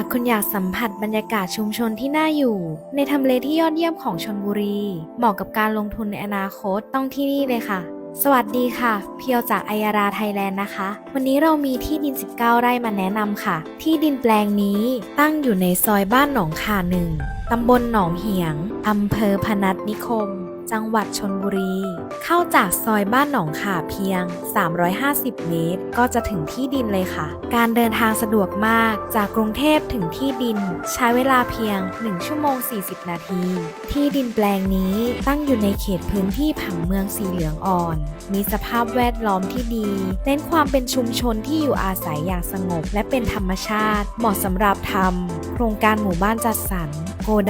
ากคุณอยากสัมผัสบรรยากาศชุมชนที่น่าอยู่ ในทำเลที่ยอดเยี่ยมของชนบุรี เหมาะกับการลงทุนในอนาคตต้องที่นี่เลยค่ะ สวัสดีค่ะ เพียวจากอัยราไทยแลนด์นะคะ วันนี้เรามีที่ดิน 19 ไร่มาแนะนำค่ะ ที่ดินแปลงนี้ตั้งอยู่ในซอยบ้านหนองขาหนึ่งตำบลหนองเหียงอำเภอพนัสนิคม จังหวัดชนบุรี เข้าจากซอยบ้านหนองขาเพียง 350 เมตร ก็จะถึงที่ดินเลยค่ะ การเดินทางสะดวกมากจากกรุงเทพถึงที่ดิน ใช้เวลาเพียง 1 ชั่วโมง 40 นาที ที่ดินแปลงนี้ตั้งอยู่ในเขตพื้นที่ผังเมืองสีเหลืองอ่อน มีสภาพแวดล้อมที่ดี เน้นความเป็นชุมชนที่อยู่อาศัยอย่างสงบ และเป็นธรรมชาติ เหมาะสำหรับทำโครงการหมู่บ้านจัดสรร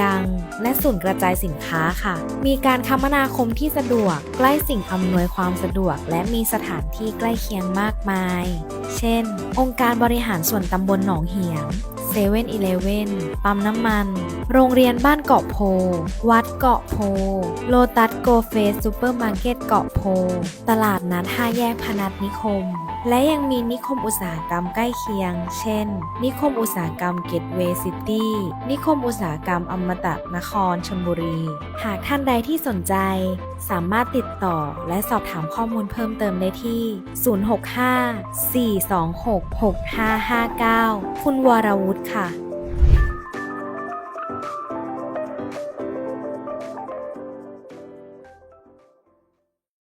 ดัง และศูนย์กระจายสินค้าค่ะ มีการคมนาคมที่สะดวก ใกล้สิ่งอำนวยความสะดวก และมีสถานที่ใกล้เคียงมากมาย เช่น องค์การบริหารส่วนตำบลหนองเหียง เซเว่นอีเลเว่นปั๊มน้ำมัน โรงเรียนบ้านเกาะโพ วัดเกาะโพ โลตัสโกเฟสซูเปอร์มาร์เก็ตเกาะโพ ตลาดนัดห้าแยกพนัสนิคม และยังมีนิคมอุตสาหกรรมใกล้เคียง เช่น นิคมอุตสาหกรรมเกตเวย์ซิตี้นิคมอุตสาหกรรมอมตะนครชลบุรี หากท่านใดที่สนใจ สามารถติดต่อและสอบถามข้อมูลเพิ่มเติมได้ที่ 065 426 6559 คุณวรวุฒิค่ะ